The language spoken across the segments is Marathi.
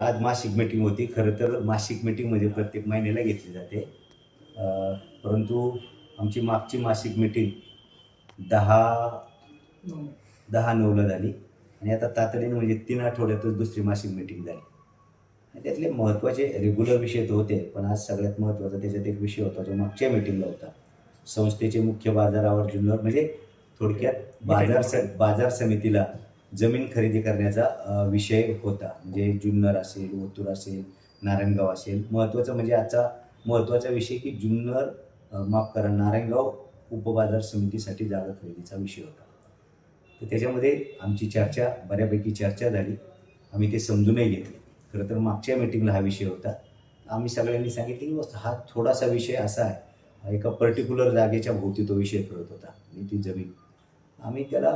आज मासिक मीटिंग होती. खरं तर मासिक मीटिंगमध्ये प्रत्येक महिन्याला घेतली जाते. परंतु आमची मागची मासिक मीटिंग दहा दहा नऊला झाली. आणि आता तातडीने म्हणजे तीन आठवड्यातच दुसरी मासिक मीटिंग झाली. आणि त्यातले महत्त्वाचे रेग्युलर विषय तर होते पण आज सगळ्यात महत्त्वाचा त्याच्यात एक विषय होता जो मागच्या मीटिंगला होता. संस्थेचे मुख्य बाजारावर जुन्नर म्हणजे थोडक्यात बाजार स बाजार समितीला जमीन खरेदी करण्याचा विषय होता. म्हणजे जुन्नर असेल ओतूर असेल नारायणगाव असेल. महत्त्वाचं म्हणजे आजचा महत्त्वाचा विषय की जुन्नर माफ करा नारायणगाव उपबाजार समितीसाठी जागा खरेदीचा विषय होता. तर त्याच्यामध्ये आमची चर्चा बऱ्यापैकी चर्चा झाली. आम्ही ते समजूनही घेतले. खरं तर मागच्या मीटिंगला हा विषय होता. आम्ही सगळ्यांनी सांगितले की बस हा थोडासा विषय असा आहे. एका पर्टिक्युलर जागेच्या भोवती तो विषय फिरत होता. आणि ती जमीन आम्ही त्याला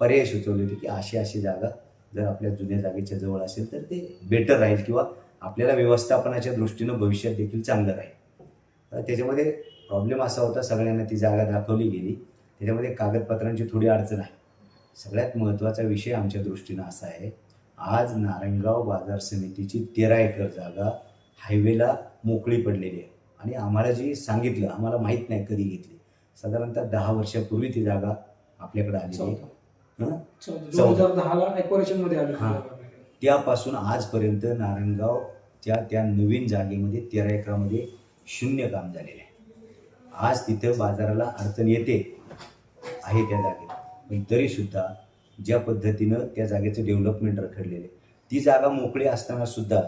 पर्याय सुचवले होते की अशी अशी जागा जर आपल्या जुन्या जागेच्या जवळ असेल तर ते बेटर राहील किंवा आपल्याला व्यवस्थापनाच्या दृष्टीनं भविष्यात देखील चांगलं राहील. त्याच्यामध्ये प्रॉब्लेम असा होता सगळ्यांना ती जागा दाखवली गेली. त्याच्यामध्ये कागदपत्रांची थोडी अडचण आहे. सगळ्यात महत्त्वाचा विषय आमच्या दृष्टीनं असा आहे आज नारायणगाव बाजार समितीची तेरा एकर जागा हायवेला मोकळी पडलेली आहे. आणि आम्हाला जी सांगितलं आम्हाला माहीत नाही कधी घेतली. साधारणतः दहा वर्षापूर्वी ती जागा आपल्याकडे आलेली आहे. हं? दोन हजार दहाला एक्वरेशनमध्ये आले हा. त्यापासून आजपर्यंत नारायणगाव त्या त्या नवीन जागेमध्ये तेरा एकरामध्ये शून्य काम झालेलं आहे. आज तिथं बाजाराला अडचण येते आहे त्या जागेत. पण तरीसुद्धा ज्या पद्धतीनं त्या जागेचं डेव्हलपमेंट रखडलेलं आहे. ती जागा मोकळी असताना सुद्धा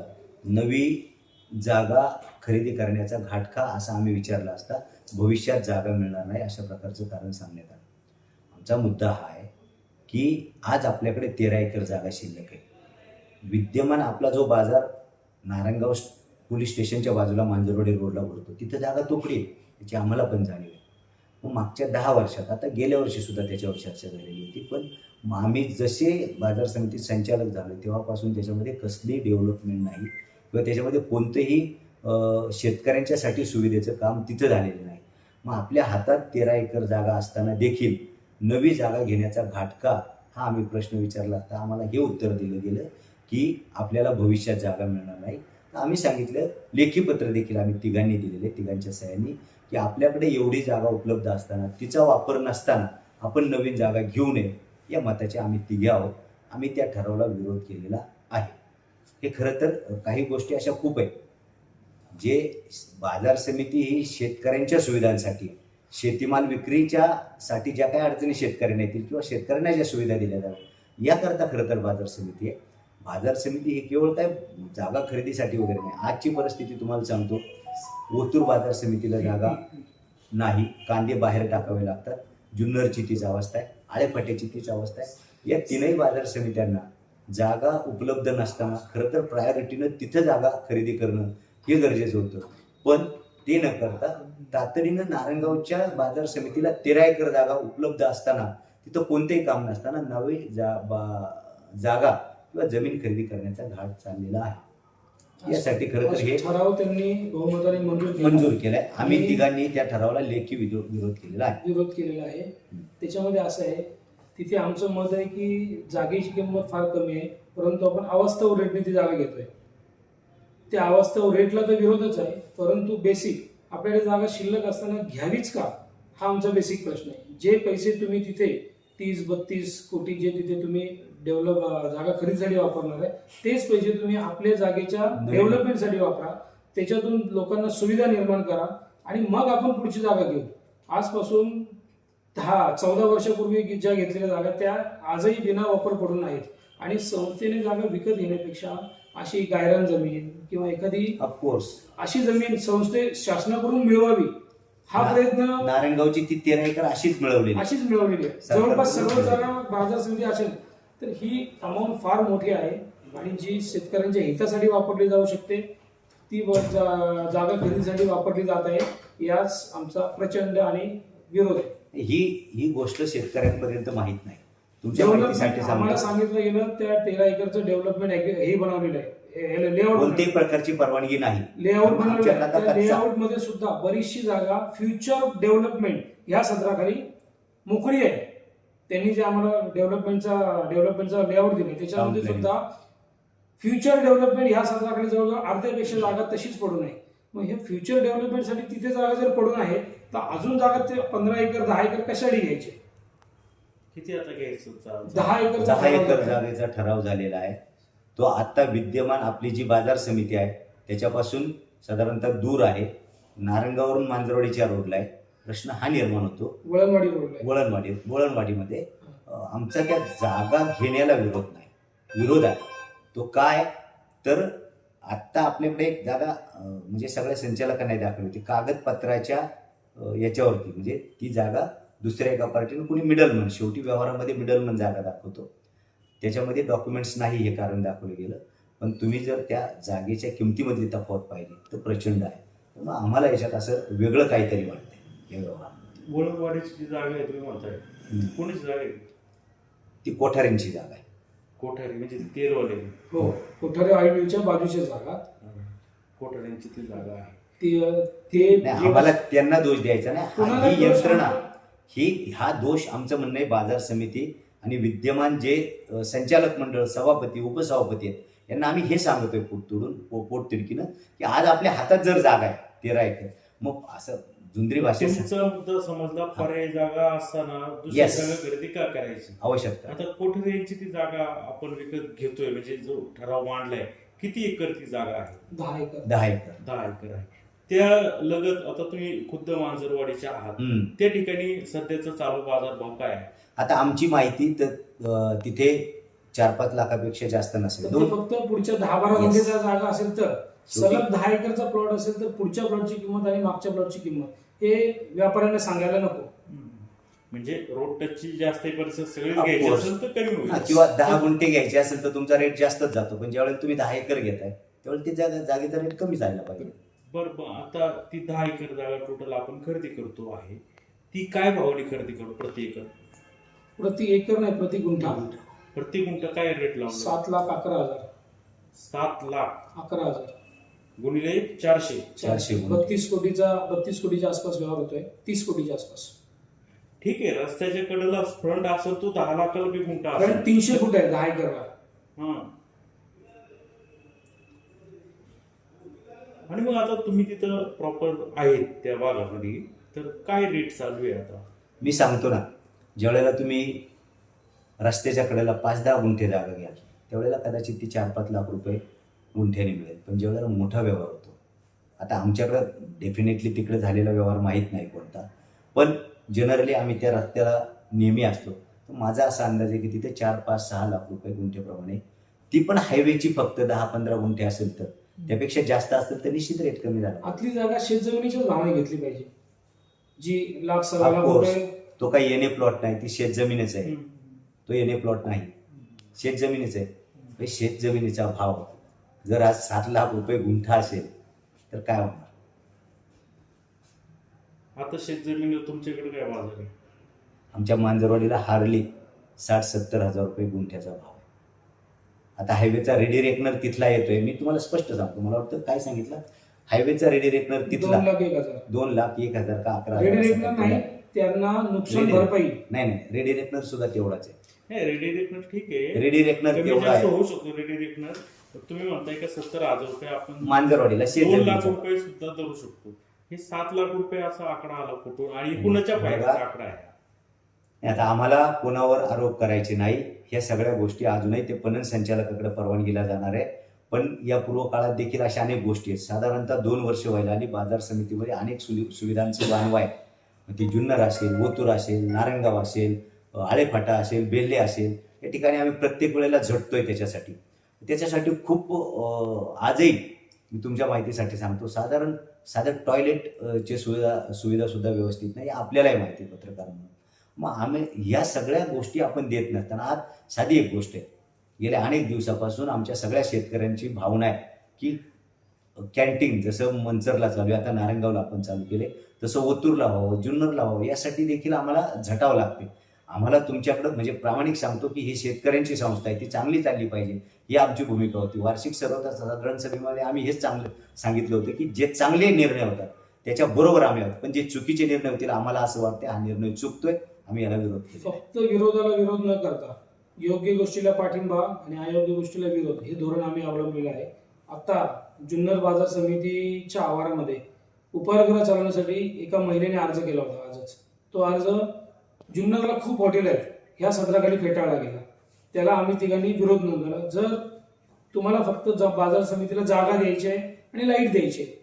नवी जागा खरेदी करण्याचा घाटका असा आम्ही विचारला असता भविष्यात जागा मिळणार नाही अशा प्रकारचं कारण सांगण्यात आलं. आमचा मुद्दा हा आहे की आज आपल्याकडे तेरा एकर जागा शिल्लक आहे. विद्यमान आपला जो बाजार नारायणगाव पोलीस स्टेशनच्या बाजूला मांजरवाडी रोडला भरतो तिथं जागा तोकडी आहे त्याची आम्हाला पण जाणीव आहे. मग मागच्या दहा वर्षात आता गेल्या वर्षीसुद्धा त्याच्यावर चर्चा झालेली होती पण मग आम्ही जसे बाजार समिती संचालक झालो तेव्हापासून त्याच्यामध्ये कसली डेव्हलपमेंट नाही किंवा त्याच्यामध्ये कोणतंही शेतकऱ्यांच्यासाठी सुविधेचं काम तिथं झालेलं नाही. मग आपल्या हातात तेरा एकर जागा असताना देखील नवी जागा घेण्याचा घाटका हा आम्ही प्रश्न विचारला. असता आम्हाला हे उत्तर दिलं गेलं की आपल्याला भविष्यात जागा मिळणार नाही. तर आम्ही सांगितलं लेखीपत्र देखील आम्ही तिघांनी दिलेले तिघांच्या सह्यांनी की आपल्याकडे एवढी जागा उपलब्ध असताना तिचा वापर नसताना आपण नवीन जागा घेऊ नये. या मताचे आम्ही तिघे आहोत. आम्ही त्या ठरावाला विरोध केलेला आहे. हे खरं तर काही गोष्टी अशा खूप आहेत. जे बाजार समिती ही शेतकऱ्यांच्या सुविधांसाठी आहे. शेतीमाल विक्रीच्या साठी ज्या काही अडचणी शेतकऱ्यांना येतील किंवा शेतकऱ्यांना ज्या सुविधा दिल्या जातात याकरता खरं तर बाजार समिती आहे. बाजार समिती ही केवळ काय जागा खरेदीसाठी वगैरे नाही. आजची परिस्थिती तुम्हाला सांगतो. ओतूर बाजार समितीला जागा नाही. कांदे बाहेर टाकावे लागतात. जुन्नरची तीच अवस्था आहे. आळेपट्याची तीच अवस्था आहे. या तीनही बाजार समित्यांना जागा उपलब्ध नसताना खरं तर प्रायोरिटीनं तिथं जागा खरेदी करणं हे गरजेचं होतं. पण ते न करता तातडीनं नारायणगावच्या बाजार समितीला तेरा एकर जागा उपलब्ध असताना तिथं कोणतेही काम नसताना नवी जा बा जागा किंवा जमीन खरेदी करण्याचा घाट चाललेला आहे. यासाठी खरं तर हे ठराव त्यांनी बहुमताने मंजूर. मंजूर केलाय. आम्ही तिघांनी त्या ठरावाला लेखी विरो- विरोध केलेला आहे. विरोध केलेला आहे. त्याच्यामध्ये असं आहे तिथे आमचं मत आहे की जागेची किंमत फार कमी आहे परंतु आपण अवास्तव रेटने ती जागा घेतोय. त्या अवास्तव रेटला तर विरोधच आहे. परंतु बेसिक आपल्याकडे जागा शिल्लक असताना घ्यावीच का? हा आमचा बेसिक प्रश्न आहे. जे पैसे तुम्ही तिथे तीस बत्तीस कोटी जे तिथे तुम्ही डेव्हलप जागा खरेदीसाठी वापरणार आहे तेच पैसे तुम्ही आपल्या जागेच्या डेव्हलपमेंटसाठी वापरा. त्याच्यातून लोकांना सुविधा निर्माण करा आणि मग आपण पुढची जागा घेऊ. आजपासून दहा चौदा वर्षापूर्वी ज्या घेतलेल्या जागा त्या आजही बिना वापर पडून आहेत. आणि संस्थेने जागा विकत घेण्यापेक्षा अशी गायरान जमीन किंवा एखादी ऑफकोर्स अशी जमीन संस्थे शासनाकडून मिळवावी. हा प्रयत्न नारायणगावची ती तेरा एकर अशीच मिळवलेली अशीच मिळवलेली आहे. जवळपास सर्व जागा बाजार समिती असेल तर ही अमाऊंट फार मोठी आहे आणि जी शेतकऱ्यांच्या हितासाठी वापरली जाऊ शकते ती जागा खरेदीसाठी वापरली जात आहे याच आमचा प्रचंड आणि विरोध आहे. ही ही गोष्ट शेतकऱ्यांपर्यंत माहीत नाही. तुमच्या माहितीसाठी आम्हाला सांगितलं गेलं त्या तेरा एकरचं डेव्हलपमेंट हे बनवलेलं आहे. लेआउट कोणत्याही प्रकारची परवानगी नाही. लेआउट बनवलेलं आमच्या आहे. आता त्या कच्चा- लेआउटमध्ये सुद्धा बरीचशी जागा फ्युचर डेव्हलपमेंट या सदराखाली मोकळी आहे. त्यांनी जे आम्हाला डेव्हलपमेंटचा डेव्हलपमेंटचा लेआउट दिले त्याच्यामध्ये Down सुद्धा फ्युचर डेव्हलपमेंट ह्या संघाकडे जवळजवळ अर्ध्यापेक्षा जागा तशीच पडून आहे. मग हे फ्युचर डेव्हलपमेंटसाठी तिथे जागा जर पडून आहे तर अजून जागा ते पंधरा एकर दहा एकर कशासाठी घ्यायचे? किती आता घ्यायचं दहा एकर दहा एकर जागेचा ठराव झालेला आहे. तो आता विद्यमान आपली जी बाजार समिती आहे त्याच्यापासून साधारणतः दूर आहे. नारंगावरून मांजरवाडीच्या रोडला आहे. प्रश्न हा निर्माण होतो. वळणवाडी रोडला. वळणवाडी वळणवाडीमध्ये आमचा त्या जागा घेण्याला विरोध नाही. विरोध आहे. तो काय? तर आत्ता आपल्याकडे एक जागा म्हणजे सगळ्या संचालकांना दाखवली होती. कागदपत्राच्या याच्यावरती म्हणजे ती जागा दुसऱ्या एका पार्टीनं कुणी मिडलमन शेवटी व्यवहारामध्ये मिडलमन जागा दाखवतो. त्याच्यामध्ये डॉक्युमेंट्स नाही हे कारण दाखवलं गेलं. पण तुम्ही जर त्या जागेच्या किमतीमधली तफावत पाहिली तर प्रचंड आहे. मग आम्हाला याच्यात असं वेगळं काहीतरी जी जागा आहे तुम्ही म्हणताय. कोणीची जागा आहे? ती कोठाऱ्यांची जागा आहे. कोठारी म्हणजे तेरवाले हो कोठारे ऑइलच्या बाजूची जागा. कोठाऱ्यांची ती जागा आहे. ती आम्हाला त्यांना दोष द्यायचा नाही. कोणाला हा- ही यंत्रणा? ही हा दोष आमचं म्हणणं आहे बाजार समिती आणि विद्यमान जे संचालक मंडळ सभापती उपसभापती आहेत यांना आम्ही हे सांगतोय पोट तोडून पो- पोट तिडकीनं की आज आपल्या हातात जर जागा आहे तेरा एकर मग असं झुंजरी भाषेत तुमचा मुद्दा समजला पर्याय जागा असताना दुसरी. जागा खरेदी का करायची? आवश्यकता आता कोठारी यांची ती जागा आपण विकत घेतोय म्हणजे जो ठराव मांडलाय किती एकर ती जागा आहे? दहा एकर. दहा एकर. दहा एकर आहे. त्या लगत आता तुम्ही खुद्द मांजरवाडीच्या आहात. हम्म. त्या ठिकाणी सध्याचा चालू बाजार भाव काय आहे? आता आमची माहिती तर अ, तिथे चार पाच लाखापेक्षा जास्त नसेल. पण ते दोन फक्त पुढच्या दहा बारा Yes. गुंठेचा जागा असेल तर सलग दहा एकरचा प्लॉट असेल तर पुढच्या प्लॉटची किंमत आणि मागच्या प्लॉटची किंमत हे व्यापाऱ्यांना सांगायला नको. म्हणजे रोड टचची जास्त परिसर सगळीच Of घ्यायची course. असेल तर कमी होईल. किंवा दहा गुंठे घ्यायचे असेल तर तुमचा रेट जास्तच जातो. पण ज्यावेळेला तुम्ही दहा एकर घेताय त्यावेळेला ते जागा जागेचा रेट कमी जायला पाहिजे. बरं बरं, आता ती दहा एकर जागा टोटल आपण खरेदी करतो आहे. ती काय भावाने खरेदी करू प्रति एकर? प्रति एकर नाही प्रति गुंठा. प्रति गुंठ काय रेट लावला? सात लाख अकरा हजार. सात लाख. अकरा हजार. गुणिले चारशे. चारशे. बत्तीस कोटीचा बत्तीस कोटीच्या आसपास व्यवहार होतोय. तीस कोटीच्या आसपास. ठीक आहे रस्त्याच्या कडेला फ्रंट असेल तो दहा लाखाला बी गुंठा कारण असेल. तीनशे फूट आहे दहा एकरला. हा. आणि मग आता तुम्ही तिथं प्रॉपर आहेत त्या भागामध्ये तर काय रेट चालू आहे आता? मी सांगतो ना ज्यावेळेला तुम्ही रस्त्याच्या कडेला पाच दहा गुंठे जागा घ्याल त्यावेळेला कदाचित ती चार पाच लाख रुपये गुंठ्याने मिळेल पण ज्यावेळेला मोठा व्यवहार होतो आता आमच्याकडं डेफिनेटली तिकडे झालेला व्यवहार माहीत नाही कोणता. पण जनरली आम्ही त्या रस्त्याला नेहमी असतो. तर माझा असा अंदाज आहे की तिथे चार पाच सहा लाख रुपये गुंठेप्रमाणे ती पण हायवेची फक्त दहा पंधरा गुंठे असेल तर. त्यापेक्षा जास्त असेल तर निश्चित रेट कमी झाला. आतली जागा शेतजमिनीच्याच भावाने घेतली पाहिजे. जी लाख सव्वा लाख Of course. रुपये तो काही येणे प्लॉट नाही ती शेतजमीनच आहे. हम्म. तो येणे प्लॉट नाही. शेतजमिनीच आहे. हे शेतजमिनीचा भाव जर आज सात लाख रुपये गुंठा असेल तर काय होणार? आता शेतजमिनीवर तुमच्याकडे काय बाजार आहे? आमच्या मांजरवाडीला हार्डली साठ सत्तर हजार रुपये गुंठ्याचा भाव. आहे आता हायवेचा रेडी रेकनर तिथला येतोय. मी तुम्हाला स्पष्ट सांगतो. मला वाटतं काय सांगितलं? हायवेचा रेडी रेकनर तिथला. दोन लाख एक हजार. दोन लाख एक हजार का अकरा रेडी हजार रेटनं असं नाही काहीतरी आहे. त्यांना नुकसान भरपाई. नाही नाही. रेडी रेकनर सुद्धा तेवढाच आहे. नाही रेडी रेकनर ठीक आहे. रेडी रेकनर कमी तेवढा जास्त आहे. होऊ शकतो रेडी रेकनर तुम्ही म्हणताय का सत्तर हजार रुपये आपण मांजरवाडीला दोन लाख रुपये सुद्धा धरू शकतो. हे सात लाख रुपये असा आकडा आला कुठून? आणि कुणाच्या फायद्याचा आकडा आहे? आता आम्हाला कोणावर आरोप करायचे नाही. ह्या सगळ्या गोष्टी अजूनही ते पणन संचालकाकडे परवानगीला जाणार आहे. पण या पूर्व काळात देखील अशा अनेक गोष्टी आहेत. साधारणतः दोन वर्ष व्हायला आणि बाजार समितीमध्ये अनेक सुवि सुविधांचं वाहनवा आहे. ती जुन्नर असेल ओतूर असेल नारंगाव असेल आळेफाटा असेल बेल्ले असेल या ठिकाणी आम्ही प्रत्येक वेळेला झटतोय त्याच्यासाठी. त्याच्यासाठी खूप आजही मी तुमच्या माहितीसाठी सांगतो साधारण साधं टॉयलेट सुविधा सुविधासुद्धा व्यवस्थित नाही आपल्यालाही माहिती आहे पत्रकार म्हणून मग आम्ही या सगळ्या गोष्टी आपण देत नसताना आज साधी एक गोष्ट आहे. गेल्या अनेक दिवसापासून आमच्या सगळ्या शेतकऱ्यांची भावना आहे की कॅन्टीन जसं मंचरला चालू आहे आता नारायणगावला आपण चालू केले तसं ओतूरला व्हावं जुन्नरला व्हावं यासाठी देखील आम्हाला झटावं लागते. आम्हाला तुमच्याकडं म्हणजे प्रामाणिक सांगतो की ही शेतकऱ्यांची संस्था आहे ती चांगली चालली पाहिजे. ही आमची भूमिका होती. वार्षिक सर्वसाधारण सभेमध्ये आम्ही हेच चांगलं सांगितलं होतं की जे चांगले निर्णय होतात त्याच्याबरोबर आम्ही आहोत. पण जे चुकीचे निर्णय होतील आम्हाला असं वाटतं हा निर्णय चुकतोय. आम्ही याला विरोध केला फक्त विरोधाला विरोध न करता योग्य गोष्टीला पाठिंबा आणि अयोग्य गोष्टीला विरोध हे धोरण आम्ही अवलंबलेलं आहे. आता जुन्नर बाजार समितीच्या आवारामध्ये उपहारगृह चालवण्यासाठी एका महिलेने अर्ज केला होता आजच. तो अर्ज जुन्नरला खूप हॉटेल आहेत. ह्या सदराखाली फेटाळला गेला. त्याला आम्ही तिघांनी विरोध नोंदवला. जर तुम्हाला फक्त बाजार समितीला जागा द्यायची आहे आणि लाइट द्यायची आहे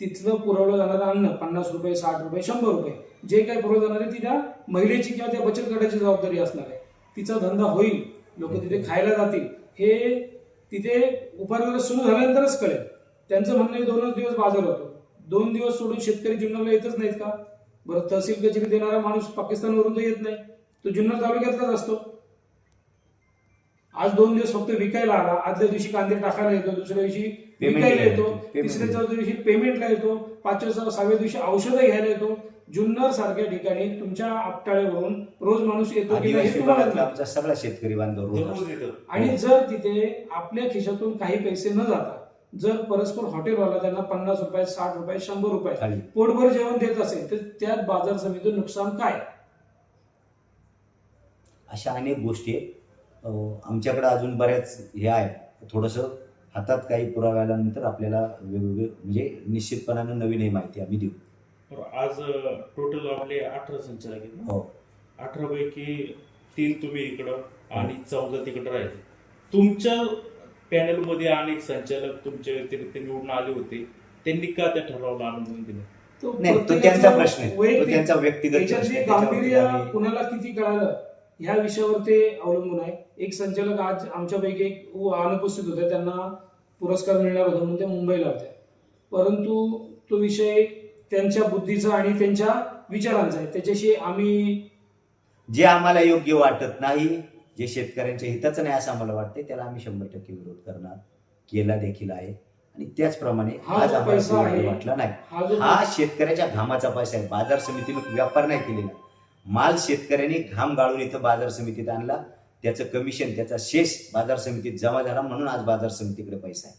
तिथलं पुरवलं जाणारं अन्न पन्नास रुपये साठ रुपये शंभर रुपये. जे काही पुरवलं जाणार आहे ती त्या महिलेची किंवा त्या बचत गटाची जबाबदारी असणार आहे. तिचा धंदा होईल. लोक तिथे खायला जातील. हे तिथे उपहार सुरू झाल्यानंतरच कळेल. त्यांचं म्हणणं आहे दोनच दिवस बाजार होतो. दोन दिवस सोडून शेतकरी जुन्नरला येतच नाहीत का? बरं तहसील कचेरी देणारा माणूस पाकिस्तानवरून तर येत नाही. तो जुन्नर तालुक्यातलाच असतो. आज दोन दिवस फक्त विकायला आला. आदल्या दिवशी कांदे टाकायला येतो. दुसऱ्या दिवशी विकायला घ्यायला येतो तिसऱ्या. चौथ्या दिवशी पेमेंटला येतो पाचव्या सहा- सहाव्या दिवशी औषधं घ्यायला येतो. जुन्नर सारख्या ठिकाणी तुमच्या आपटाळ्यावरून रोज माणूस येतो की नाही हे तुम्हाला. आमचा सगळा शेतकरी बांधव रोज येतं. आणि जर तिथे आपल्या खिशातून काही पैसे न जाता जर परस्पर हॉटेलवाला त्यांना पन्नास रुपये साठ रुपये शंभर रुपये थाळी. पोटभर जेवण देत असेल तर त्यात बाजार समितीचं नुकसान काय? अशा अनेक गोष्टी आहेत. अं, आमच्याकडे अजून बऱ्याच हे आहे थोडंसं हातात काही पुरावे आल्यानंतर आपल्याला वेगवेगळे म्हणजे निश्चितपणानं नवीन हे माहिती आम्ही देऊ. बरं, आज टोटल आपले अठरा संचालक आहेत ना? हो. अठरा पैकी तीन तुम्ही इकडं आणि चौदा तिकडं राहिले. तुमच्या पॅनलमध्ये अनेक संचालक तुमच्या व्यतिरिक्त निवडून आले होते. त्यांनी का त्या ठरावाला अनुमोदन दिलं? तो नाही तो त्यांचा प्रश्न आहे. तो त्यांचा व्यक्तिगत प्रश्न त्याच्यातले आहे. त्याच्यावरती गांभीर्य आम्ही- कुणाला किती कळालं ह्या विषयावर ते अवलंबून आहे. एक संचालक आज आमच्यापैकी एक अनुपस्थित होते. त्यांना पुरस्कार मिळणार होता म्हणून ते मुंबईला होत्या परंतु तो विषय त्यांच्या बुद्धीचा आणि त्यांच्या विचारांचा आहे. त्याच्याशी आम्ही जे आम्हाला योग्य वाटत नाही जे शेतकऱ्यांच्या हिताचं नाही असं आम्हाला वाटतंय त्याला आम्ही शंभर टक्के विरोध करणार. केला देखील आहे. आणि त्याचप्रमाणे हा जो पैसा वाटला नाही. हा हा शेतकऱ्याच्या घामाचा पैसा आहे. बाजार समितीनं व्यापार नाही केलेला. माल शेतकऱ्यांनी घाम गाळून इथं बाजार समितीत आणला. त्याचं कमिशन त्याचा शेष बाजार समितीत जमा झाला म्हणून आज बाजार समितीकडे पैसा आहे.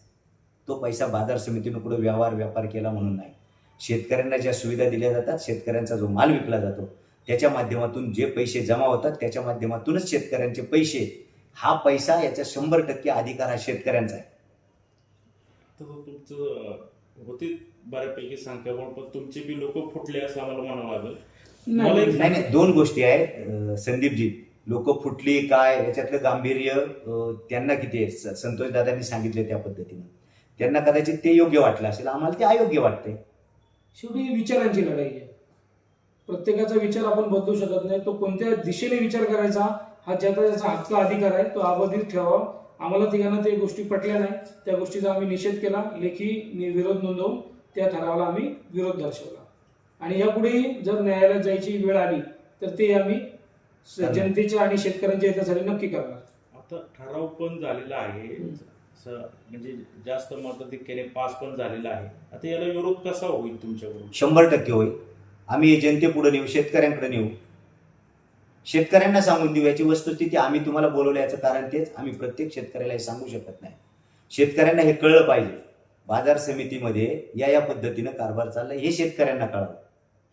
तो पैसा बाजार समितीनं कुठं व्यवहार व्यापार केला म्हणून नाही. शेतकऱ्यांना ज्या सुविधा दिल्या जातात शेतकऱ्यांचा जो माल विकला जातो त्याच्या माध्यमातून जे पैसे जमा होतात त्याच्या माध्यमातूनच शेतकऱ्यांचे पैसे हा पैसा याचा शंभर टक्के अधिकार हा शेतकऱ्यांचा आहे. तर तुमचं होते बऱ्यापैकी संख्या पण तुमचे बी लोक फुटले असं आम्हाला म्हणावं लागेल. नाही. नाही नाही दोन गोष्टी आहेत संदीपजी. लोक फुटली काय याच्यातलं गांभीर्य त्यांना किती आहे? संतोष दादांनी सांगितले त्या पद्धतीनं. त्यांना कदाचित ते योग्य वाटलं असेल. आम्हाला ते अयोग्य वाटतंय. शेवटी विचारांची लढाई आहे. प्रत्येकाचा विचार आपण बदलू शकत नाही. तो कोणत्या दिशेने विचार करायचा हा ज्याचा त्याचा हक्क अधिकार आहे तो अबाधित ठेवावा. आम्हाला तिघांना ते गोष्टी पटल्या नाही. त्या गोष्टीचा आम्ही निषेध केला. लेखी नि- विरोध नोंदवून त्या ठरावाला आम्ही विरोध दर्शवला. आणि यापुढेही जर न्यायालयात जायची वेळ आली तर ते आम्ही. जनतेच्या आणि शेतकऱ्यांच्या हितासाठी नक्की करणार. आता ठराव पण झालेला आहे. म्हणजे जास्त मताधिक्याने पास पण झालेला आहे. आता याला विरोध कसा होईल तुमच्याकडून? शंभर टक्के होईल. आम्ही जनतेपुढे नेऊ शेतकऱ्यांकडे नेऊ. शेतकऱ्यांना सांगून देऊ याची वस्तुस्थिती आम्ही तुम्हाला बोलवलं याचं कारण तेच आम्ही प्रत्येक शेतकऱ्याला हे सांगू शकत नाही. शेतकऱ्यांना हे कळलं पाहिजे. बाजार समितीमध्ये या या पद्धतीनं कारभार चाललाय हे शेतकऱ्यांना कळावं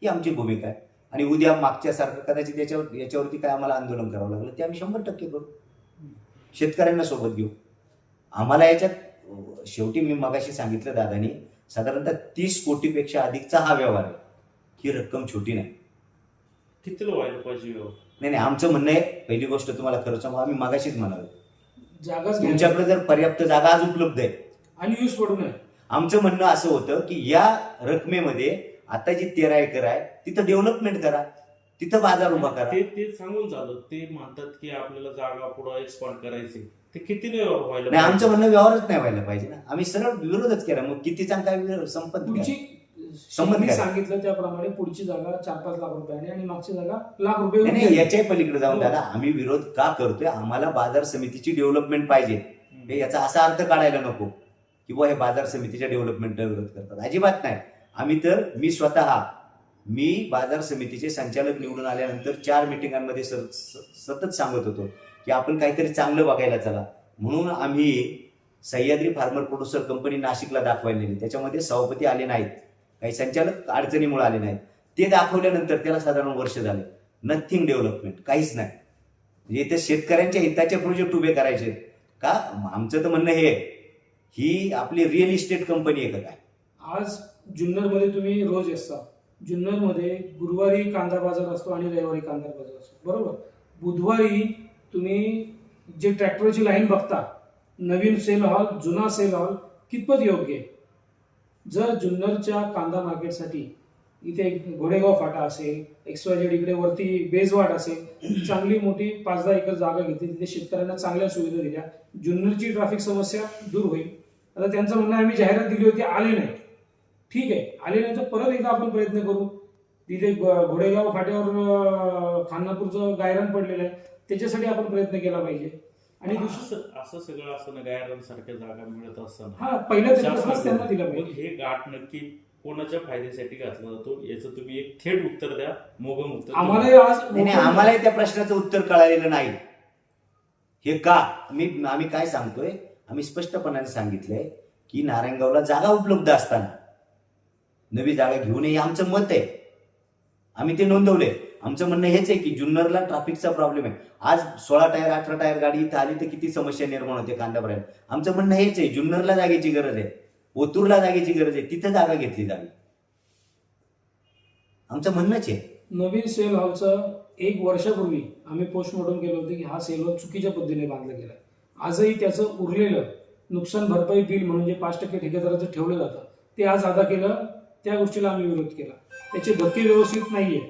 ही आमची भूमिका आहे. आणि उद्या मागच्यासारखं कदाचित याच्यावर याच्यावरती काय आम्हाला आंदोलन करावं लागलं ते आम्ही शंभर टक्के करू. शेतकऱ्यांना सोबत घेऊ. आम्हाला याच्यात शेवटी मी मगाशी सांगितलं दादानी साधारणतः तीस कोटीपेक्षा अधिकचा हा व्यवहार आहे. ही रक्कम छोटी नाही. कितीला व्हायला पाहिजे? नाही नाही आमचं म्हणणं आहे पहिली गोष्ट तुम्हाला खरं सांगू आम्ही मगाशीच म्हणालो. तुमच्याकडे जर पर्याप्त जागा आज उपलब्ध आहे. आणि यूज पडू नये. आमचं म्हणणं असं होतं की या रकमेमध्ये आता जी तेरा एकर आहे तिथं डेव्हलपमेंट करा तिथं बाजार उभा करा. ते ते सांगून झालं ते म्हणतात की आपल्याला जागा पुढे एक्सपांड करायची. ते व्यवहार व्हायला नाही? आमचं म्हणणं व्यवहारच नाही व्हायला पाहिजे ना. आम्ही सरळ विरोधच केला. मग कितीचा काय विरोध? संपत पुढची मी. सांगितलं त्याप्रमाणे पुढची जागा चार पाच लाख रुपयाने आणि मागची जागा लाख रुपये नाही, नाही. याच्याही पलीकडे जाऊन हो. दादा आम्ही विरोध का करतोय? आम्हाला बाजार समितीची डेव्हलपमेंट पाहिजे. हे याचा असा अर्थ काढायला नको. की बुवा हे बाजार समितीच्या डेव्हलपमेंटला विरोध करतात. अजिबात नाही. आम्ही तर मी स्वतः मी बाजार समितीचे संचालक निवडून आल्यानंतर चार मिटिंगांमध्ये सर- स- सतत सांगत होतो की आपण काहीतरी चांगलं बघायला चला. म्हणून आम्ही सह्याद्री फार्मर प्रोड्युसर कंपनी नाशिकला दाखवायला नेली त्याच्यामध्ये सभापती आले नाहीत. काही संचालक अडचणीमुळे आले नाहीत. ते दाखवल्यानंतर त्याला साधारण वर्ष झाले. नथिंग डेव्हलपमेंट काहीच नाही. म्हणजे ते शेतकऱ्यांच्या हिताचे प्रोजेक्ट उभे करायचे. का? आमचं तर म्हणणं हे आहे, ही आपली रिअल इस्टेट कंपनी आहे का काय? आज जुन्नरमध्ये तुम्ही रोज असता. जुन्नरमध्ये गुरुवारी कांदा बाजार असतो आणि रविवारी कांदा बाजार असतो. बरोबर? बुधवारी तुम्ही जे ट्रॅक्टरची लाईन बघता नवीन सेल हॉल जुना सेल हॉल कितपत योग्य आहे? जर जुन्नरच्या कांदा मार्केटसाठी इथे एक घोडेगाव फाटा असेल एक्सवायजेड इकडे वरती बेजवाट असेल चांगली मोठी पाच दहा एकर जागा घेतली तिथे शेतकऱ्यांना चांगल्या सुविधा दिल्या जुन्नरची ट्रॅफिक समस्या दूर होईल. आता त्यांचं म्हणणं आम्ही जाहिरात दिली होती आले नाही. ठीक आहे. आले नाही तर परत एकदा आपण प्रयत्न करू. तिथे घोडेगाव फाट्यावर खानापूरचं गायरान पडलेलं आहे. त्याच्यासाठी आपण प्रयत्न केला पाहिजे. आणि दुसरं असं असं सगळं असताना गायरान सारख्या जागा मिळत असताना. हा पहिल्या त्याच्यापासूनच त्यांना दिलं पाहिजे. हे गाठ नक्की कोणाच्या फायद्यासाठी घातला जातो? याचं तुम्ही एक थेट उत्तर द्या. मोगम उत्तर आम्हाला आज नाही नाही आम्हालाही त्या प्रश्नाचं उत्तर कळालेलं नाही. हे का मी आम्ही काय सांगतोय? आम्ही स्पष्टपणाने सांगितलंय की नारायणगावला जागा उपलब्ध असताना नवी जागा घेऊन हे आमचं मत आहे. आम्ही ते नोंदवले. आमचं म्हणणं हेच आहे की जुन्नरला ट्रॅफिकचा प्रॉब्लेम आहे. आज सोळा टायर अठरा टायर गाडी इथं आली तर किती समस्या निर्माण होते कांदापर्यंत. आमचं म्हणणं हेच आहे जुन्नरला जागेची गरज आहे. ओतूरला जागेची गरज आहे. तिथं जागा घेतली जावी. आमचं म्हणणंच आहे. नवीन सेल हॉलचं एक वर्षापूर्वी आम्ही पोस्टमॉर्टम केलं होतं की हा सेल हॉल चुकीच्या पद्धतीने बांधला गेला आजही त्याचं उरलेलं नुकसान भरपाई बिल म्हणून जे पाच टक्के ठेकेदाराचं ठेवलं जातं ते आज अदा केलं. त्या गोष्टीला आम्ही विरोध केला. त्याचे धक्के व्यवस्थित नाहीये.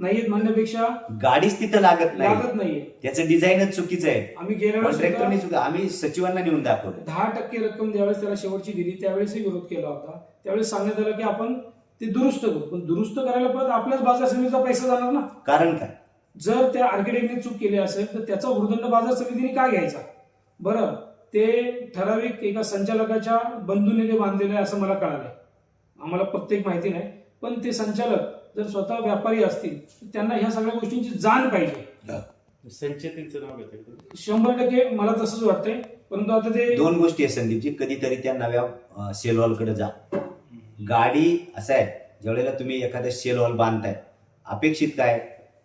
नाहीयेत म्हणण्यापेक्षा गाडीच तिथं लागत नाही. लागत नाहीये. त्याचं डिझाईनच चुकीचं आहे. आम्ही गेल्या वेळेस कॉन्ट्रॅक्टरनी सुद्धा आम्ही सचिवांना नेऊन दाखवलं. दहा टक्के रक्कम ज्यावेळेस त्याला शेवटची दिली त्यावेळेसही विरोध केला होता. त्यावेळेस सांगण्यात आलं की आपण ते दुरुस्त करू. पण दुरुस्त करायला परत आपल्याच बाजार समितीचा पैसा जाणार ना? कारण काय? जर त्या आर्किटेक्टने चूक केली असेल तर त्याचा भूर्दंड बाजार समितीने का घ्यायचा? बरं ते ठराविक एका संचालकाच्या बंधूने ते बांधलेलं आहे असं मला कळालंय. आम्हाला प्रत्येक माहिती नाही. पण ते संचालक जर स्वतः व्यापारी असतील तर त्यांना ह्या सगळ्या गोष्टींची जाण पाहिजे. संचेतींचं नाव घेतलं शंभर टक्के मला तसंच वाटतंय. परंतु आता ते दोन गोष्टी आहे संदीपजी. कधीतरी त्या नव्या सेल हॉलकडे जा. गाडी असं आहे ज्यावेळेला तुम्ही एखादा सेल हॉल बांधताय अपेक्षित काय?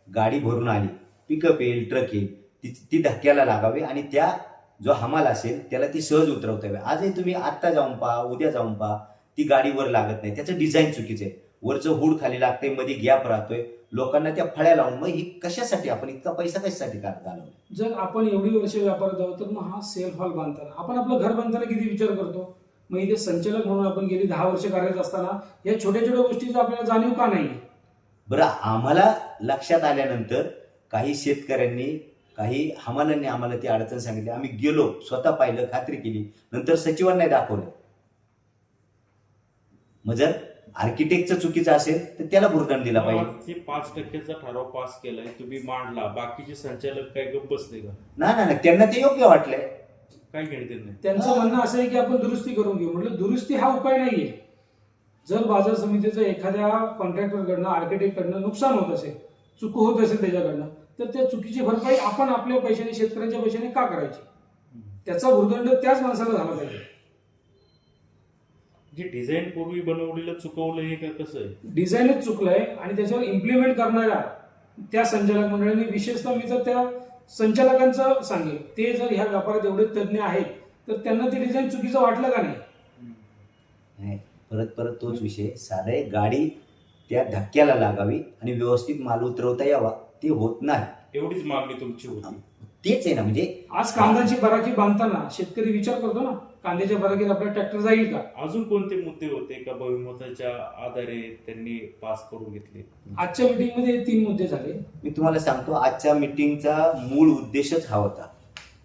गाडी भरून आली. पिकअप येईल ट्रक येईल. ती ती धक्क्याला लागावी आणि त्या जो हमाल असेल त्याला ती सहज उतरवता यावी. आजही तुम्ही आत्ता जाऊन पहा उद्या जाऊन पहा. ती गाडी वर लागत नाही. त्याचं डिझाईन चुकीचं आहे. वरचं हुड खाली लागते मध्ये गॅप राहतोय. लोकांना त्या फळ्या लावून मग ही कशासाठी आपण इतका पैसा कशासाठी काढत आलो जर आपण एवढी वर्ष व्यापारात आहोत तर मग हा सेल हॉल बांधताना आपण आपलं घर बांधताना किती विचार करतो? मग इथे संचालक म्हणून आपण गेली दहा वर्ष कार्यरत असताना या छोट्या छोट्या गोष्टीचा आपल्याला जाणीव का नाही बरं आम्हाला लक्षात आल्यानंतर काही शेतकऱ्यांनी काही हमालांनी आम्हाला ती अडचण सांगितली. आम्ही गेलो स्वतः पाहिलं खात्री केली. नंतर सचिवांना दाखवलं. मग जर आर्किटेक्टचं चुकीचं असेल तर त्याला भुर्दंड दिला पाहिजे. पाच टक्क्याचा ठराव पास केलाय तुम्ही मांडला बाकीचे संचालक काय गप्प बसले का? नाही नाही नाही, त्यांना ते योग्य वाटलंय. काय घेणते नाही त्यांचं म्हणणं असं आहे की आपण दुरुस्ती करून घेऊ. म्हटलं दुरुस्ती हा उपाय नाहीये. जर बाजार समितीचं एखाद्या कॉन्ट्रॅक्टरकडनं आर्किटेक्टकडनं नुकसान होत असेल चूक होत असेल त्याच्याकडनं तर त्या चुकीची भरपाई आपण आपल्या पैशाने शेतकऱ्यांच्या पैशाने का करायची? त्याचा भूर्दंड त्याच माणसाला झाला पाहिजे. जे डिझाईन पूर्वी बनवलेलं चुकवलं हे का कसं आहे? डिझाईनच चुकलंय आणि त्याच्यावर इम्प्लिमेंट करणाऱ्या त्या संचालक मंडळांनी विशेषतः मी तर त्या संचालकांचं सांगेल ते जर ह्या व्यापारात एवढे तज्ज्ञ आहेत तर त्यांना ते डिझाईन चुकीचं वाटलं का नाही? नाही, परत परत तोच विषय. साधे गाडी त्या धक्क्याला लागावी आणि व्यवस्थित माल उतरवता यावा. ते होत नाही. एवढीच मागणी तुमची होती. तेच आहे ना म्हणजे आज कांद्याची बराकी बांधताना शेतकरी विचार करतो ना कांद्याच्या बराकीत आपला ट्रॅक्टर जाईल का? अजून कोणते मुद्दे होते का बहुमताच्या आधारे त्यांनी पास करून घेतले? आजच्या मीटिंगमध्ये हे तीन मुद्दे झाले. मी तुम्हाला सांगतो आजच्या मीटिंगचा मूळ उद्देशच हा होता.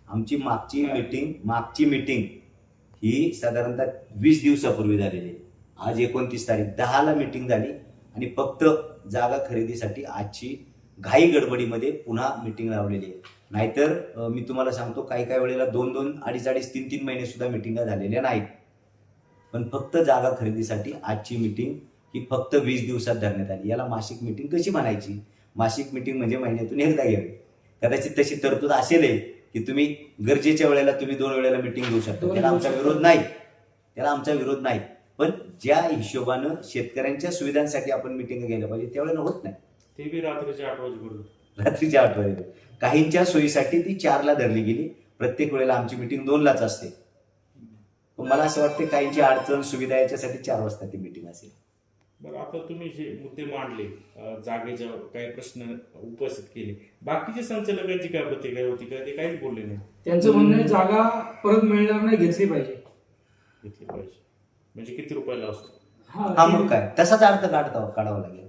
आमची मागची काय? मीटिंग मागची मीटिंग ही साधारणतः वीस दिवसापूर्वी झालेली आहे. आज एकोणतीस तारीख दहाला मीटिंग झाली आणि फक्त जागा खरेदीसाठी आजची घाई गडबडीमध्ये पुन्हा मीटिंग लावलेली आहे. नाहीतर मी तुम्हाला सांगतो काही काही वेळेला दोन दोन अडीच अडीच तीन तीन महिने सुद्धा मिटिंगा झालेल्या नाहीत. पण फक्त जागा खरेदीसाठी आजची मीटिंग ही फक्त वीस दिवसात धरण्यात आली. याला मासिक मीटिंग कशी म्हणायची? मासिक मीटिंग म्हणजे महिन्यातून एकदा घ्यावी. कदाचित तशी तरतूद असेल की तुम्ही गरजेच्या वेळेला तुम्ही दोन वेळेला मीटिंग घेऊ शकता. त्याला आमचा. विरोध नाही. त्याला आमचा विरोध नाही. पण ज्या हिशोबानं शेतकऱ्यांच्या सुविधांसाठी आपण मिटिंग घ्यायला पाहिजे त्यावेळेला होत नाही. ते बी रात्रीच्या आठ वाजेपर्यंत. रात्रीच्या आठ वाजे काहींच्या सोयीसाठी ती चारला धरली गेली. प्रत्येक वेळेला आमची मिटिंग दोनलाच असते. पण मला असं वाटतं काहींची अडचण सुविधा याच्यासाठी चार वाजता ती मिटिंग असेल. बरं आता तुम्ही जे मुद्दे मांडले जागेच्या काही प्रश्न उपस्थित केले. बाकीच्या संचालकांची काय प्रतिक्रिया होती का? ते काहीच बोलले नाही. त्यांचं म्हणणं जागा परत मिळणार नाही घेतली पाहिजे. घेतली पाहिजे. म्हणजे किती रुपयाला असतो? हा मग काय? तसाच अर्थ काढता काढावा लागेल.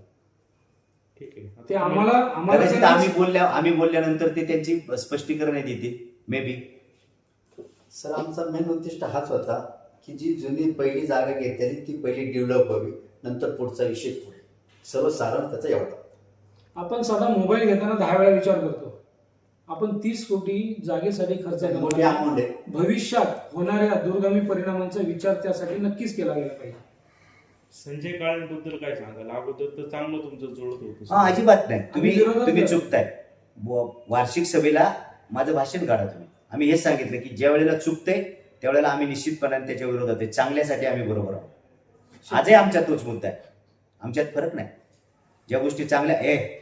ते आम्हाला कदाचित आम्ही बोलल्या आम्ही बोलल्यानंतर ते त्यांची स्पष्टीकरण देतील. मे बी सर आमचा मेन उद्दिष्ट हाच होता की जी जुनी पहिली जागा घेतलेली ती पहिली डेव्हलप व्हावी. नंतर पुढचा विषय पुढे. सर्व सारांश त्याचा एवढा. आपण साधा मोबाईल घेताना दहा वेळा विचार करतो. आपण तीस कोटी जागेसाठी खर्च करतो भविष्यात होणाऱ्या दूरगामी परिणामांचा विचार त्यासाठी नक्कीच केला गेला पाहिजे. संजय काळेंबद्दल काय सांगाल? अगोदर तर चांगलं तुमचं जुळत होतं. हा अजिबात नाही. तुम्ही तुम्ही नाही. चुकताय. व- वार्षिक सभेला माझं भाषण काढा तुम्ही. आम्ही हेच सांगितलं की ज्या वेळेला चुकते त्यावेळेला आम्ही निश्चितपणाने त्याच्या विरोधात आहे. चांगल्यासाठी आम्ही बरोबर आहोत. आजही आमच्यात तोच मुद्दा आहे. आमच्यात फरक नाही. ज्या गोष्टी चांगल्या ए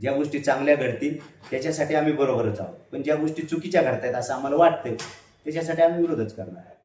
ज्या गोष्टी चांगल्या घडतील त्याच्यासाठी आम्ही बरोबरच आहोत. पण ज्या गोष्टी चुकीच्या घडतायत असं आम्हाला वाटतंय त्याच्यासाठी आम्ही विरोधच करणार